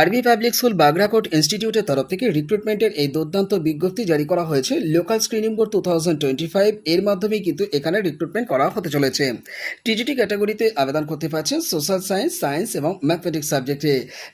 আরবি public school Bagrakot ইনস্টিটিউটের তরফ থেকে রিক্রুটমেন্টের এই দুর্দান্ত বিজ্ঞপ্তি জারি করা হয়েছে local screening board two thousand twenty five এর মাধ্যমে কিন্তু এখানে রিক্রুটমেন্ট করা হতে চলেছে। টিজিটি ক্যাটাগরিতে আবেদন করতে পারছেন সোশ্যাল সায়েন্স সায়েন্স এবং ম্যাথমেটিক্স সাবজেক্টে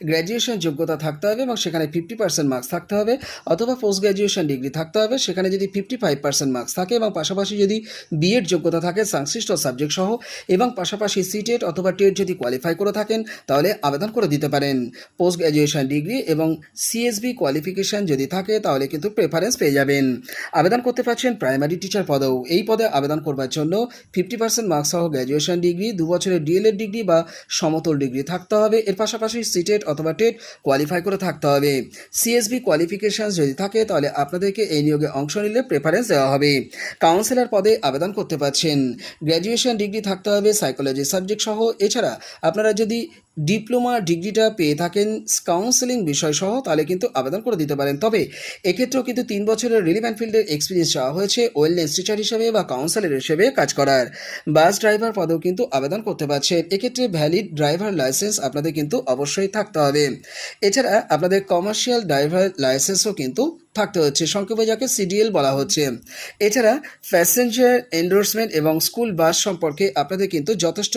গ্র্যাজুয়েশন যোগ্যতা থাকতে হবে এবং সেখানে ফিফটি পার্সেন্ট মার্কস থাকতে হবে অথবা পোস্ট গ্র্যাজুয়েশন ডিগ্রি থাকতে হবে। সেখানে যদি ফিফটি ফাইভ পার্সেন্ট মার্কস থাকে এবং পাশাপাশি যদি বিএড যোগ্যতা থাকে, সংশ্লিষ্ট সাবজেক্ট সহ এবং পাশাপাশি সিটেট অথবা টেট যদি কোয়ালিফাই করে থাকেন, তাহলে আবেদন করে দিতে পারেন। পোস্ট গ্র্যাজুয়েশন ডিগ্রি এবং সিএসবি কোয়ালিফিকেশান যদি থাকে, তাহলে কিন্তু প্রেফারেন্স পেয়ে যাবেন। আবেদন করতে পারছেন প্রাইমারি টিচার পদেও। এই পদে আবেদন করবার জন্য ফিফটি পার্সেন্ট মার্কস সহ গ্র্যাজুয়েশন ডিগ্রি দু বছরের ডিএলএড ডিগ্রি বা সমতল ডিগ্রি থাকতে হবে। এর পাশাপাশি সিটেট অথবা টেট কোয়ালিফাই করে থাকতে হবে। সিএসবি কোয়ালিফিকেশান যদি থাকে, তাহলে আপনাদেরকে এই নিয়োগে অংশ নিলে প্রেফারেন্স দেওয়া হবে। কাউন্সিলর পদে আবেদন করতে পারছেন। গ্র্যাজুয়েশন ডিগ্রি থাকতে হবে সাইকোলজি সাবজেক্ট সহ। এছাড়া আপনারা যদি ডিপ্লোমা ডিগ্রিটা পেয়ে থাকেন কাউন্সেলিং বিষয় সহ তাহলে কিন্তু আবেদন করে দিতে পারেন। তবে এক্ষেত্রেও কিন্তু তিন বছরের রিলিভেন্ট ফিল্ডের এক্সপিরিয়েন্স চাওয়া হয়েছে ওয়েলনেস টিচার হিসেবে বা কাউন্সিলর হিসেবে কাজ করার। বাস ড্রাইভার পদেও কিন্তু আবেদন করতে পারছেন। এক্ষেত্রে ভ্যালিড ড্রাইভার লাইসেন্স আপনাদের কিন্তু অবশ্যই থাকতে হবে। এছাড়া আপনাদের কমার্শিয়াল ড্রাইভার লাইসেন্সও কিন্তু থাকতে হচ্ছে। সংক্ষেপে যাকে সিডিএল বলা হচ্ছে। এছাড়া প্যাসেঞ্জার এন্ডোর্সমেন্ট এবং স্কুল বাস সম্পর্কে আপনাদের কিন্তু যথেষ্ট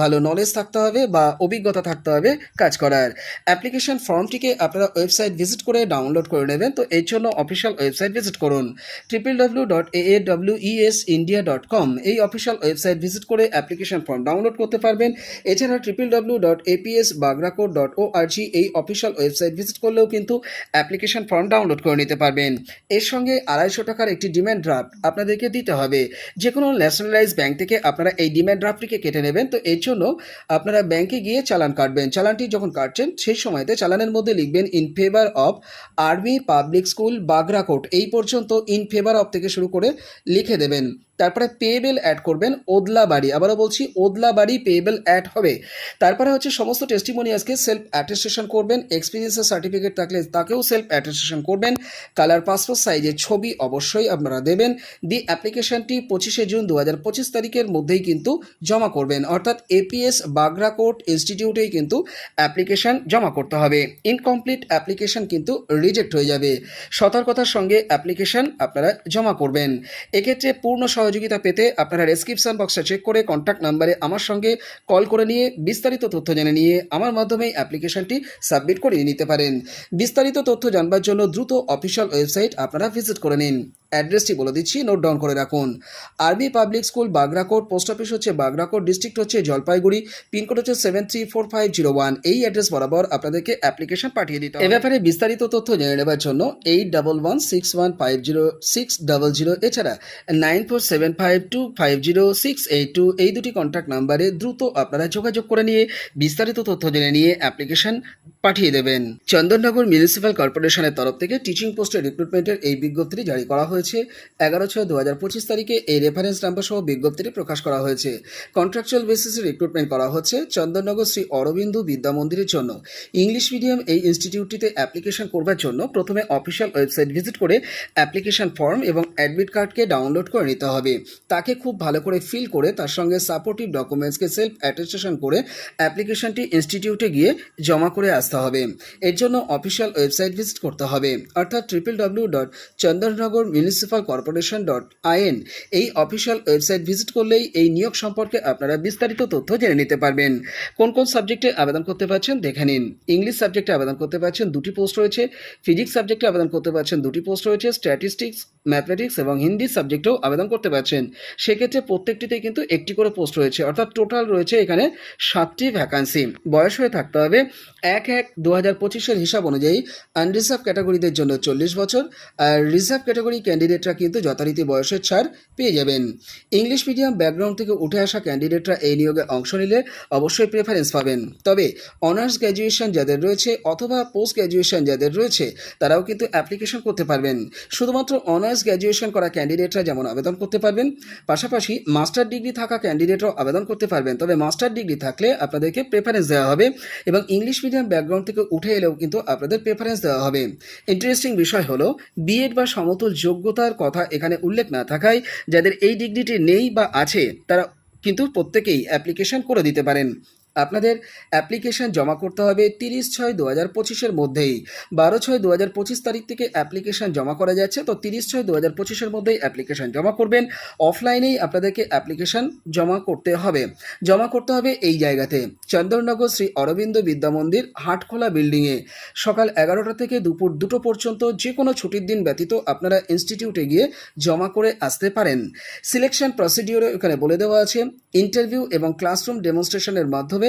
ভালো নলেজ থাকতে হবে বা অভিজ্ঞতা থাকতে হবে কাজ করার। অ্যাপ্লিকেশন ফর্মটিকে আপনারা ওয়েবসাইট ভিজিট করে ডাউনলোড করে নেবেন। তো এর জন্য অফিসিয়াল ওয়েবসাইট ভিজিট করুন। Triple W dot A A W ES India dot com এই অফিসিয়াল ওয়েবসাইট ভিজিট করে অ্যাপ্লিকেশন ফর্ম ডাউনলোড করতে পারবেন। এছাড়া triple W dot APS Bagrakote dot O RG এই অফিসিয়াল ওয়েবসাইট ভিজিট করলেও কিন্তু অ্যাপ্লিকেশন ফর্ম ডাউনলোড করে নিতে পারবেন। এর সঙ্গে আড়াইশো টাকার একটি ডিম্যান্ড ড্রাফট আপনাদেরকে দিতে হবে। যে কোনো ন্যাশনালাইজ ব্যাংক থেকে আপনারা এই ডিম্যান্ড ড্রাফটটিকে কেটে নেবেন। তো এর জন্য আপনারা ব্যাংকে গিয়ে চালান কাটবেন। চালানটি যখন কাটছেন, সেই সময়তে চালানের মধ্যে লিখবেন in favour of army public school Bagrakote এই পর্যন্ত ইন ফেভার অফ থেকে শুরু করে লিখে দেবেন। তারপরে পেয়েবেল অ্যাড করবেন ওদলা বাড়ি আবারও বলছি ওদলা বাড়ি পেয়েবেল অ্যাড হবে। তারপরে হচ্ছে সমস্ত টেস্টিমোনিয়াসকে সেলফ অ্যাটেস্টেশন করবেন এক্সপিরিয়েন্সের সার্টিফিকেট থাকলে তাকেও সেলফ অ্যাটেস্টেশন করবেন। কালার পাসপোর্ট সাইজের ছবি অবশ্যই আপনারা দেবেন। দি অ্যাপ্লিকেশনটি পঁচিশে জুন দু হাজার পঁচিশ তারিখের মধ্যেই কিন্তু জমা করবেন। অর্থাৎ এপিএস বাগরাকোট ইনস্টিটিউটেই কিন্তু অ্যাপ্লিকেশন জমা করতে হবে। ইনকমপ্লিট অ্যাপ্লিকেশন কিন্তু রিজেক্ট হয়ে যাবে। সতর্কতার সঙ্গে অ্যাপ্লিকেশন আপনারা জমা করবেন। এক্ষেত্রে পূর্ণ সহযোগিতা পেতে আপনারা ডেসক্রিপশন বক্সে চেক করে কন্ট্যাক্ট নাম্বারে আমার সঙ্গে কল করে নিয়ে বিস্তারিত তথ্য জেনে নিয়ে আমার মাধ্যমে অ্যাপ্লিকেশনটি সাবমিট করিয়ে নিতে পারেন। বিস্তারিত তথ্য জানবার জন্য দ্রুত অফিসিয়াল ওয়েবসাইট আপনারা ভিজিট করে নিন। অ্যাড্রেসটি বলে দিচ্ছি নোট ডাউন করে রাখুন। RB public school Bagrakote post office হচ্ছে বাগরাকোট ডিস্ট্রিক্ট হচ্ছে জলপাইগুড়ি পিনকোড হচ্ছে seven three four five zero one এই অ্যাড্রেস বরাবর আপনাদেরকে অ্যাপ্লিকেশন পাঠিয়ে দিতে এ ব্যাপারে বিস্তারিত তথ্য জেনে নেবার জন্য eight double one six one five zero six double zero এছাড়া nine four seven five two five zero six eight two এই দুটি কন্ট্যাক্ট নাম্বারে দ্রুত আপনারা যোগাযোগ করে নিয়ে বিস্তারিত তথ্য জেনে নিয়ে অ্যাপ্লিকেশন পাঠিয়ে দেবেন। চন্দননগর মিউনিসিপ্যাল কর্পোরেশনের তরফ থেকে টিচিং পোস্টের রিক্রুটমেন্টের এই বিজ্ঞপ্তিটি জারি করা হয়েছে। এগারো ছয় দু হাজার পঁচিশ তারিখে এই রেফারেন্স নাম্বার সহ বিজ্ঞপ্তিটি প্রকাশ করা হয়েছে। কন্ট্রাকচুয়াল বেসিসে রিক্রুটমেন্ট করা হচ্ছে চন্দননগর শ্রী অরবিন্দু বিদ্যা মন্দিরের জন্য। ইংলিশ মিডিয়াম এই ইনস্টিটিউটটিতে অ্যাপ্লিকেশন করবার জন্য প্রথমে অফিসিয়াল ওয়েবসাইট ভিজিট করে অ্যাপ্লিকেশন ফর্ম এবং অ্যাডমিট কার্ডকে ডাউনলোড করে নিতে হবে। তাকে খুব ভালো করে ফিল করে তার সঙ্গে সাপোর্টিভ ডকুমেন্টসকে সেলফ অ্যাটেস্টেশন করে অ্যাপ্লিকেশনটি ইনস্টিটিউটে গিয়ে জমা করে আসতে হবে। এর জন্য অফিসিয়াল ওয়েবসাইট ভিজিট করতে হবে। অর্থাৎ triple W dot Chandannagar municipal corporation dot IN এই অফিসিয়াল ওয়েবসাইট ভিজিট করলেই এই নিয়োগ সম্পর্কে আপনারা বিস্তারিত তথ্য জেনে নিতে পারবেন। কোন কোন সাবজেক্টে আবেদন করতে পারছেন দেখে নিন। ইংলিশ সাবজেক্টে আবেদন করতে পারছেন দুটি পোস্ট রয়েছে। ফিজিক্স সাবজেক্টে আবেদন করতে পারছেন দুটি পোস্ট রয়েছে। স্ট্যাটিস্টিক্স ম্যাথমেটিক্স এবং হিন্দি সাবজেক্টেও আবেদন করতে পারছেন। সেক্ষেত্রে প্রত্যেকটিতেই কিন্তু একটি করে পোস্ট রয়েছে। অর্থাৎ টোটাল রয়েছে এখানে সাতটি ভ্যাকান্সি বয়স হয়ে থাকতে হবে এক এক দু হাজার পঁচিশের হিসাব অনুযায়ী আনরিজার্ভ ক্যাটাগরিদের জন্য চল্লিশ বছর আর রিজার্ভ ক্যাটাগরি ক্যান্ডিডেটরা কিন্তু যথারীতি বয়সের ছাড় পেয়ে যাবেন। ইংলিশ মিডিয়াম ব্যাকগ্রাউন্ড থেকে উঠে আসা ক্যান্ডিডেটরা এই নিয়োগে অংশ নিলে অবশ্যই প্রেফারেন্স পাবেন। তবে অনার্স গ্র্যাজুয়েশন যাদের রয়েছে অথবা পোস্ট গ্র্যাজুয়েশন যাদের রয়েছে, তারাও কিন্তু অ্যাপ্লিকেশন করতে পারবেন। শুধুমাত্র অনার্স গ্র্যাজুয়েশন করা ক্যান্ডিডেটরা যেমন আবেদন করতে পারবেন, পাশাপাশি মাস্টার ডিগ্রি থাকা ক্যান্ডিডেটরাও আবেদন করতে পারবেন। তবে মাস্টার ডিগ্রি থাকলে আপনাদেরকে প্রেফারেন্স দেওয়া হবে এবং ইংলিশ মিডিয়াম ব্যাকগ্রাউন্ড থেকে উঠে এলেও কিন্তু আপনাদের প্রেফারেন্স দেওয়া হবে। ইন্টারেস্টিং বিষয় হলো বিএড বা সমতুল যোগ্যতার কথা এখানে উল্লেখ না থাকায় যাদের এই ডিগ্রিটি নেই বা আছে, তারা কিন্তু প্রত্যেকেই অ্যাপ্লিকেশন করে দিতে পারেন। আপনাদের অ্যাপ্লিকেশন জমা করতে হবে তিরিশ ছয় দু হাজার পঁচিশের মধ্যেই। বারো ছয় দু হাজার পঁচিশ তারিখ থেকে অ্যাপ্লিকেশন জমা করা যাচ্ছে, তো তিরিশ ছয় দু হাজার পঁচিশের মধ্যেই অ্যাপ্লিকেশন জমা করবেন। অফলাইনেই আপনাদেরকে অ্যাপ্লিকেশন জমা করতে হবে। জমা করতে হবে এই জায়গাতে, চন্দননগর শ্রী অরবিন্দ বিদ্যা মন্দির, হাটখোলা বিল্ডিংয়ে সকাল এগারোটা থেকে দুপুর দুটো পর্যন্ত যে কোনো ছুটির দিন ব্যতীত আপনারা ইনস্টিটিউটে গিয়ে জমা করে আসতে পারেন। সিলেকশন প্রসিডিওরে এখানে বলে দেওয়া আছে, ইন্টারভিউ এবং ক্লাসরুম ডেমনস্ট্রেশনের মাধ্যমে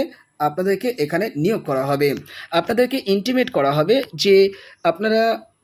আপনাদেরকে এখানে নিয়োগ করা হবে। আপনাদেরকে ইন্টিমেট করা হবে যে আপনারা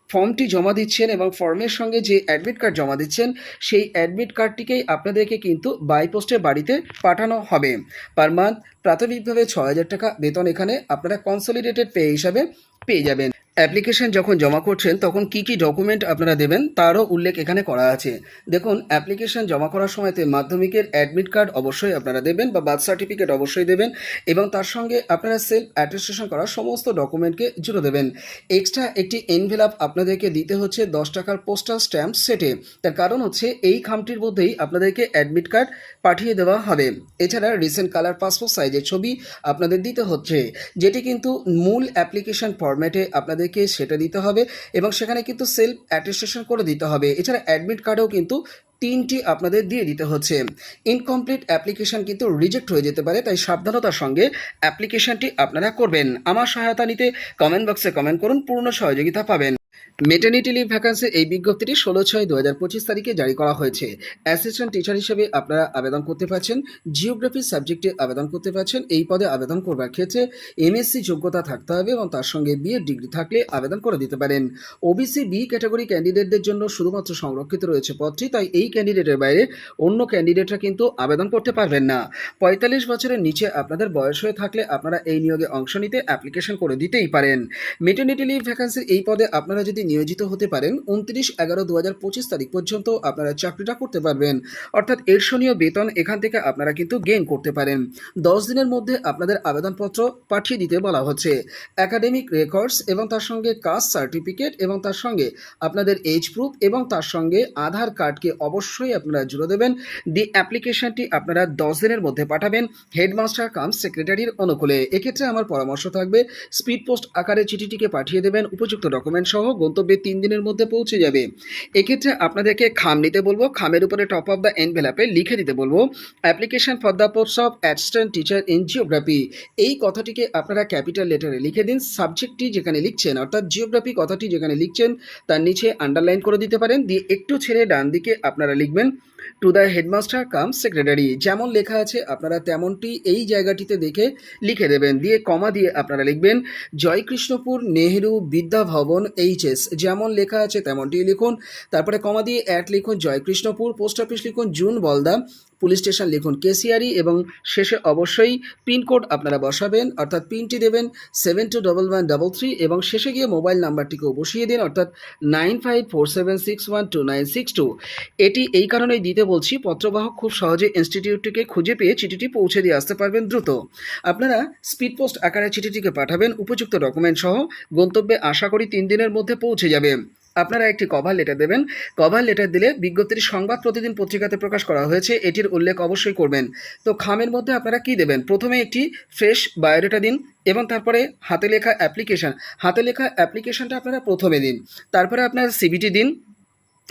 ফর্মটি জমা দিচ্ছেন এবং ফর্মের সঙ্গে যে অ্যাডমিট কার্ড জমা দিচ্ছেন, সেই অ্যাডমিট কার্ডটিকেই আপনাদেরকে কিন্তু বাই পোস্টে বাড়িতে পাঠানো হবে। পার মান্থ প্রাথমিকভাবে ছ হাজার টাকা বেতন এখানে আপনারা কনসলিডেটেড পে হিসাবে পেয়ে যাবেন। অ্যাপ্লিকেশন যখন জমা করছেন, তখন কি কি ডকুমেন্ট আপনারা দেবেন তারও উল্লেখ এখানে করা আছে। দেখুন, অ্যাপ্লিকেশন জমা করার সময়তে মাধ্যমিকের অ্যাডমিট কার্ড অবশ্যই আপনারা দেবেন বা বার্থ সার্টিফিকেট অবশ্যই দেবেন এবং তার সঙ্গে আপনারা সেলফ অ্যাটেস্টেশন করা সমস্ত ডকুমেন্টকে জুড়ে দেবেন। এক্সট্রা একটি এনভেলাপ আপনাদেরকে দিতে হচ্ছে দশ টাকার পোস্টাল স্ট্যাম্প সেটে। তার কারণ হচ্ছে, এই খামটির মধ্যেই আপনাদেরকে অ্যাডমিট কার্ড পাঠিয়ে দেওয়া হবে। এছাড়া রিসেন্ট কালার পাসপোর্ট সাইজের ছবি আপনাদের দিতে হচ্ছে, যেটি কিন্তু মূল অ্যাপ্লিকেশন ফরম্যাটে আপনাদেরকে সেটা দিতে হবে এবং সেখানে কিন্তু সেলফ অ্যাটেস্টেশন করে দিতে হবে। এছাড়া অ্যাডমিট কার্ডেও কিন্তু তিনটি আপনাদের দিয়ে দিতে হচ্ছে। ইনকমপ্লিট অ্যাপ্লিকেশান কিন্তু রিজেক্ট হয়ে যেতে পারে, তাই সাবধানতার সঙ্গে অ্যাপ্লিকেশানটি আপনারা করবেন। আমার সহায়তা নিতে কমেন্ট বক্সে কমেন্ট করুন, পূর্ণ সহযোগিতা পাবেন। মেটার্নিটি লিভ ভ্যাকান্সি এই বিজ্ঞপ্তিটি ষোলো ছয় দু হাজার পঁচিশ তারিখে জারি করা হয়েছে। অ্যাসিস্ট্যান্ট টিচার হিসেবে আপনারা আবেদন করতে পারছেন জিওগ্রাফি সাবজেক্টে আবেদন করতে পারছেন, এই পদে আবেদন করবার ক্ষেত্রে এমএসসি যোগ্যতা থাকতে হবে এবং তার সঙ্গে বিএ ডিগ্রি থাকলে আবেদন করে দিতে পারেন। ওবিসি বি ক্যাটাগরি ক্যান্ডিডেটদের জন্য শুধুমাত্র সংরক্ষিত রয়েছে পদটি, তাই এই ক্যান্ডিডেটের বাইরে অন্য ক্যান্ডিডেটরা কিন্তু আবেদন করতে পারবেন না। পঁয়তাল্লিশ বছরের নিচে আপনাদের বয়স হয়ে থাকলে আপনারা এই নিয়োগে অংশ নিতে অ্যাপ্লিকেশন করে দিতেই পারেন। মেটার্নিটি লিভ ভ্যাকান্সির এই পদে আপনারা যদি নিয়োজিত হতে পারেন উনত্রিশ এগারো দু হাজার পঁচিশ তারিখ পর্যন্ত আপনারা চাকরিটা করতে পারবেন। অর্থাৎ ঈর্ষণীয় বেতন এখান থেকে আপনারা কিন্তু গেইন করতে পারেন। দশ দিনের মধ্যে আপনাদের আবেদনপত্র পাঠিয়ে দিতে বলা হচ্ছে। একাডেমিক রেকর্ডস এবং তার সঙ্গে কাস্ট সার্টিফিকেট এবং তার সঙ্গে আপনাদের এজ প্রুফ এবং তার সঙ্গে আধার কার্ডকে অবশ্যই আপনারা জুড়ে দেবেন। দি অ্যাপ্লিকেশনটি আপনারা দশ দিনের মধ্যে পাঠাবেন হেডমাস্টার কাম সেক্রেটারির অনুকূলে। এক্ষেত্রে আমার পরামর্শ থাকবে স্পিড পোস্ট আকারে চিঠিটিকে পাঠিয়ে দেবেন, উপযুক্ত ডকুমেন্ট সহ গন্তব্যে তিন দিনের মধ্যে পৌঁছে যাবে। এক্ষেত্রে আপনাদেরকে খাম নিতে বলব, খামের উপরে টপ অফ দ্য এনভেলাপে লিখে দিতে বলব application for the post of assistant teacher in geography এই কথাটিকে আপনারা ক্যাপিটাল লেটারে লিখে দিন সাবজেক্টটি যেখানে লিখছেন, অর্থাৎ জিওগ্রাফি কথাটি যেখানে লিখছেন, তার নিচে আন্ডারলাইন করে দিতে পারেন, দিয়ে একটু ছেড়ে ডান দিকে আপনারা লিখবেন to the headmaster cum secretary যেমন লেখা আছে, আপনারা তেমনটি এই জায়গাটিতে দেখে লিখে দেবেন। দিয়ে কমা দিয়ে আপনারা লিখবেন, জয়কৃষ্ণপুর নেহেরু বিদ্যা ভবন এইচএস যেমন লেখা আছে তেমনটি লিখুন। তারপরে কমা দিয়ে অ্যাট লিখুন, জয়কৃষ্ণপুর, পোস্ট অফিস লিখুন, জুন বলদা। পুলিশ স্টেশন লিখুন কেসিআরি এবং শেষে অবশ্যই পিনকোড আপনারা বসাবেন, অর্থাৎ পিনটি দেবেন seven two double one double three এবং শেষে গিয়ে মোবাইল নাম্বারটিকেও বসিয়ে দিন, অর্থাৎ nine five four seven six one two nine six two এটি এই কারণেই দিতে বলছি, পত্রবাহক খুব সহজে ইনস্টিটিউটটিকে খুঁজে পেয়ে চিঠিটি পৌঁছে দিয়ে আসতে পারবেন দ্রুত। আপনারা স্পিড পোস্ট আকারে চিঠিটিকে পাঠাবেন, উপযুক্ত ডকুমেন্ট সহ গন্তব্যে আশা করি তিন দিনের মধ্যে পৌঁছে যাবে। আপনারা একটি কভার লেটার দেবেন। কভার লেটার দিলে বিজ্ঞপ্তির সংবাদ প্রতিদিন পত্রিকাতে প্রকাশ করা হয়েছে, এটির উল্লেখ অবশ্যই করবেন। তো খামের মধ্যে আপনারা কি দেবেন? প্রথমে একটি ফ্রেশ বায়োডেটা দিন এবং তারপরে হাতে লেখা অ্যাপ্লিকেশান হাতে লেখা অ্যাপ্লিকেশানটা আপনারা প্রথমে দিন। তারপরে আপনার সিবিটি দিন।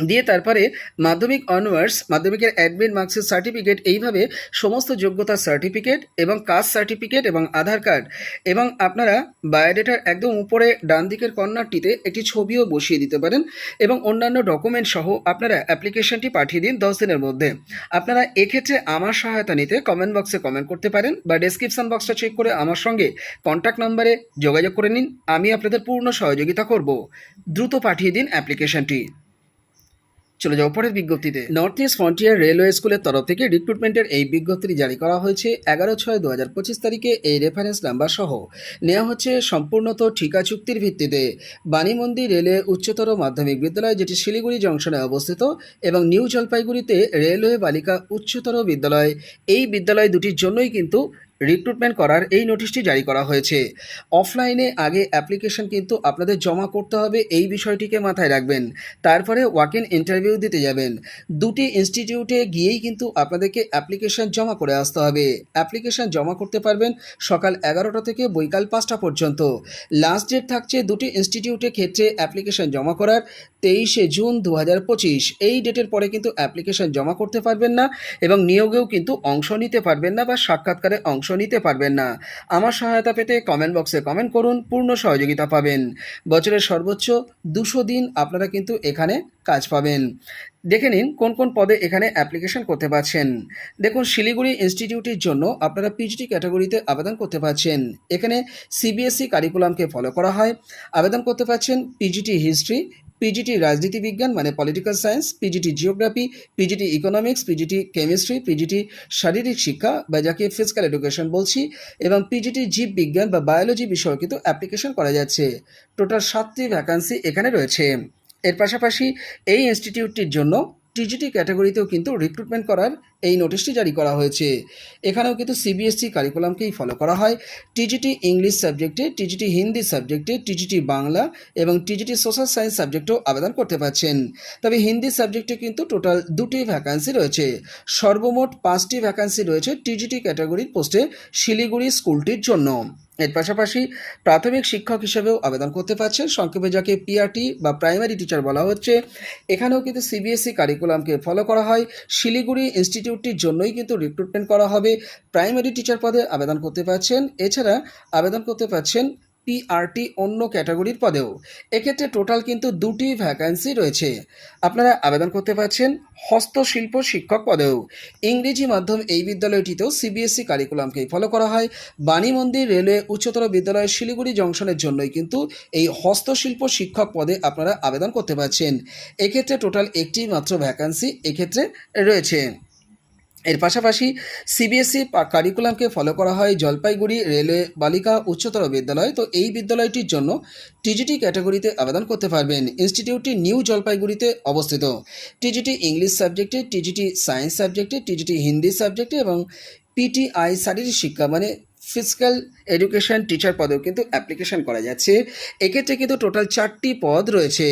দিয়ে তারপরে মাধ্যমিক অনওয়ার্স, মাধ্যমিকের অ্যাডমিট মার্কসের সার্টিফিকেট এইভাবে সমস্ত যোগ্যতার সার্টিফিকেট এবং কাস্ট সার্টিফিকেট এবং আধার কার্ড এবং আপনারা বায়োডেটার একদম উপরে ডান দিকের কর্নারটিতে একটি ছবিও বসিয়ে দিতে পারেন এবং অন্যান্য ডকুমেন্ট সহ আপনারা অ্যাপ্লিকেশনটি পাঠিয়ে দিন দশ দিনের মধ্যে। আপনারা এক্ষেত্রে আমার সহায়তা নিতে কমেন্ট বক্সে কমেন্ট করতে পারেন বা ডেসক্রিপশন বক্সটা চেক করে আমার সঙ্গে কন্ট্যাক্ট নাম্বারে যোগাযোগ করে নিন, আমি আপনাদের পূর্ণ সহযোগিতা করব। দ্রুত পাঠিয়ে দিন অ্যাপ্লিকেশনটি চলে যাও পরের বিজ্ঞপ্তিতে। নর্থ ইস্ট ফ্রন্টিয়ার রেলওয়ে স্কুলের তরফ থেকে রিক্রুটমেন্টের এই বিজ্ঞপ্তিটি জারি করা হয়েছে এগারো ছয় দু হাজার পঁচিশ তারিখে এই রেফারেন্স নাম্বার সহ। নেওয়া হচ্ছে সম্পূর্ণত ঠিকা চুক্তির ভিত্তিতে। বাণীমন্দির রেলওয়ে উচ্চতর মাধ্যমিক বিদ্যালয় যেটি শিলিগুড়ি জংশনে অবস্থিত এবং নিউ জলপাইগুড়িতে রেলওয়ে বালিকা উচ্চতর বিদ্যালয়, এই বিদ্যালয় দুটির জন্যই কিন্তু রিক্রুটমেন্ট করার এই নোটিশটি জারি করা হয়েছে। অফলাইনে আগে অ্যাপ্লিকেশন কিন্তু আপনাদের জমা করতে হবে, এই বিষয়টিকে মাথায় রাখবেন। তারপরে ওয়াক ইন ইন্টারভিউ দিতে যাবেন। দুটি ইনস্টিটিউটে গিয়েই কিন্তু আপনাদেরকে অ্যাপ্লিকেশন জমা করে আসতে হবে। অ্যাপ্লিকেশন জমা করতে পারবেন সকাল এগারোটা থেকে বৈকাল পাঁচটা পর্যন্ত। লাস্ট ডেট থাকছে দুটি ইনস্টিটিউটের ক্ষেত্রে অ্যাপ্লিকেশন জমা করার, তেইশে জুন দু হাজার পঁচিশ। এই ডেটের পরে কিন্তু অ্যাপ্লিকেশন জমা করতে পারবেন না এবং নিয়োগেও কিন্তু অংশ নিতে পারবেন না বা সাক্ষাৎকারে অংশ নিতে পারবেন না। আমার সহায়তা পেতে কমেন্ট বক্সে কমেন্ট করুন, পূর্ণ সহযোগিতা পাবেন। বছরের সর্বোচ্চ দুশো দিন আপনারা কিন্তু এখানে কাজ পাবেন। দেখে নিন কোন কোন পদে এখানে অ্যাপ্লিকেশন করতে পারছেন। দেখুন, শিলিগুড়ি ইনস্টিটিউটের জন্য আপনারা পিজিটি ক্যাটাগরিতে আবেদন করতে পারছেন। এখানে সিবিএসই কারিকুলামকে ফলো করা হয়। আবেদন করতে পারছেন পিজিটি হিস্ট্রি পিজিটি রাজনীতি বিজ্ঞান মানে political science PGT geography PGT economics PGT chemistry PGT শারীরিক শিক্ষা, বা যাকে ফিজিক্যাল এডুকেশন বলছি, এবং পিজিটি জীব বিজ্ঞান বা বায়োলজি বিষয়ে কিন্তু অ্যাপ্লিকেশন করা যাচ্ছে। টোটাল সাতটি ভ্যাকান্সি এখানে রয়েছে। এর পাশাপাশি এই ইনস্টিটিউটটির জন্য টিজিটি ক্যাটাগরিতেও কিন্তু রিক্রুটমেন্ট করার এই নোটিশটি জারি করা হয়েছে। এখানেও কিন্তু সিবিএসসি কারিকুলামকেই ফলো করা হয়। টিজিটি ইংলিশ সাবজেক্টে টিজিটি হিন্দি সাবজেক্টে টিজিটি বাংলা এবং টিজিটি সোশ্যাল সায়েন্স সাবজেক্টেও আবেদন করতে পারছেন। তবে হিন্দি সাবজেক্টে কিন্তু টোটাল দুটি ভ্যাকান্সি রয়েছে। সর্বমোট পাঁচটি ভ্যাকান্সি রয়েছে টিজিটি ক্যাটাগরির পোস্টে শিলিগুড়ি স্কুলটির জন্য। এর পাশাপাশি প্রাথমিক শিক্ষক হিসেবেও আবেদন করতে পারছেন। সংক্ষেপে যাকে পিআরটি বা প্রাইমারি টিচার বলা হচ্ছে, এখানেও কিন্তু সিবিএসই কারিকুলামকে ফলো করা হয়। শিলিগুড়ি ইনস্টিটিউটটির জন্যই কিন্তু রিক্রুটমেন্ট করা হবে। প্রাইমারি টিচার পদে আবেদন করতে পারছেন। এছাড়া আবেদন করতে পারছেন পিআরটি অন্য ক্যাটাগরির পদেও। এক্ষেত্রে টোটাল কিন্তু দুটি ভ্যাকান্সি রয়েছে। আপনারা আবেদন করতে পারছেন হস্তশিল্প শিক্ষক পদেও। ইংরেজি মাধ্যম এই বিদ্যালয়টিতেও সিবিএসই কারিকুলামকেই ফলো করা হয়। বাণী মন্দির, রেলওয়ে, উচ্চতর বিদ্যালয়, শিলিগুড়ি জংশনের জন্যই কিন্তু এই হস্তশিল্প শিক্ষক পদে আপনারা আবেদন করতে পারছেন। এক্ষেত্রে টোটাল একটি মাত্র ভ্যাকান্সি এক্ষেত্রে রয়েছে। এর পাশাপাশি সিবিএসই কারিকুলামকে ফলো করা হয় জলপাইগুড়ি রেলওয়ে বালিকা উচ্চতর বিদ্যালয়। তো এই বিদ্যালয়টির জন্য টিজিটি ক্যাটাগরিতে আবেদন করতে পারবেন। ইনস্টিটিউটটি নিউ জলপাইগুড়িতে অবস্থিত। টিজিটি ইংলিশ সাবজেক্টে টিজিটি সায়েন্স সাবজেক্টে টিজিটি হিন্দি সাবজেক্টে এবং পিটিআই শারীরিক শিক্ষা মানে ফিজিক্যাল এডুকেশন টিচার পদেও কিন্তু অ্যাপ্লিকেশন করা যাচ্ছে। এক্ষেত্রে কিন্তু টোটাল চারটি পদ রয়েছে।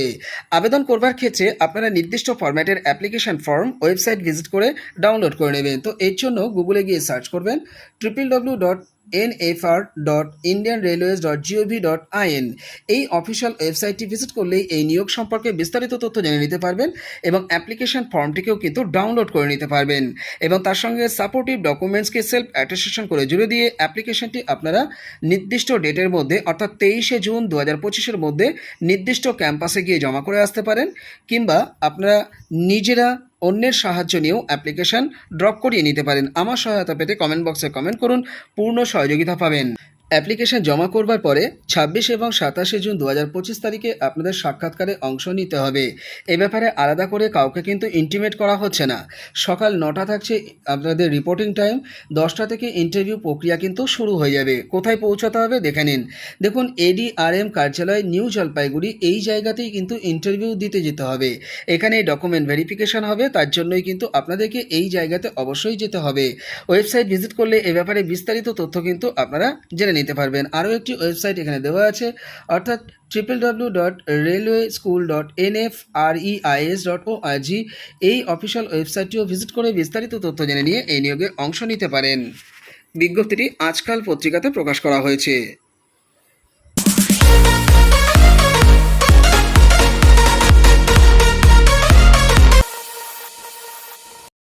আবেদন করবার ক্ষেত্রে আপনারা নির্দিষ্ট ফরম্যাটের অ্যাপ্লিকেশন ফর্ম ওয়েবসাইট ভিজিট করে ডাউনলোড করে নেবেন। তো এর জন্য গুগলে গিয়ে সার্চ করবেন triple W dot NFR dot Indian railways dot GOV dot IN এই অফিসিয়াল ওয়েবসাইটটি ভিজিট করলেই এই নিয়োগ সম্পর্কে বিস্তারিত তথ্য জেনে নিতে পারবেন এবং অ্যাপ্লিকেশন ফর্মটিকেও কিন্তু ডাউনলোড করে নিতে পারবেন এবং তার সঙ্গে সাপোর্টিভ ডকুমেন্টসকে সেলফ অ্যাটেস্টেশন করে জুড়ে দিয়ে অ্যাপ্লিকেশনটি আপনারা নির্দিষ্ট ডেটের মধ্যে, অর্থাৎ তেইশে জুন দু হাজার পঁচিশের মধ্যে নির্দিষ্ট ক্যাম্পাসে গিয়ে জমা করে আসতে পারেন কিংবা আপনারা নিজেরা অন্যের সাহায্য নিয়েও অ্যাপ্লিকেশান ড্রপ করিয়ে নিতে পারেন। আমার সহায়তা পেতে কমেন্ট বক্সে কমেন্ট করুন। পূর্ণ সহযোগিতা পাবেন। অ্যাপ্লিকেশন জমা করবার পরে ছাব্বিশ এবং সাতাশে জুন দু পঁচিশ তারিখে আপনাদের সাক্ষাৎকারে অংশ নিতে হবে। এ ব্যাপারে আলাদা করে কাউকে কিন্তু ইন্টিমেট করা হচ্ছে না। সকাল নটা থাকছে আপনাদের রিপোর্টিং টাইম দশটা থেকে ইন্টারভিউ প্রক্রিয়া কিন্তু শুরু হয়ে যাবে। কোথায় পৌঁছাতে হবে দেখে নিন। দেখুন এডিআরএম কার্যালয়, নিউ জলপাইগুড়ি, এই জায়গাতেই কিন্তু ইন্টারভিউ দিতে যেতে হবে। এখানে ডকুমেন্ট ভেরিফিকেশন হবে, তার জন্যই কিন্তু আপনাদেরকে এই জায়গাতে অবশ্যই যেতে হবে। ওয়েবসাইট ভিজিট করলে এ ব্যাপারে বিস্তারিত তথ্য কিন্তু আপনারা জেনে নিতে পারবেন। আরও একটি ওয়েবসাইট এখানে দেওয়া আছে, অর্থাৎ triple W dot railway school dot N F R E EIS dot O G এই অফিসিয়াল ওয়েবসাইটটিও ভিজিট করে বিস্তারিত তথ্য জেনে নিয়ে এই নিয়োগে অংশ নিতে পারেন। বিজ্ঞপ্তিটি আজকাল পত্রিকাতে প্রকাশ করা হয়েছে।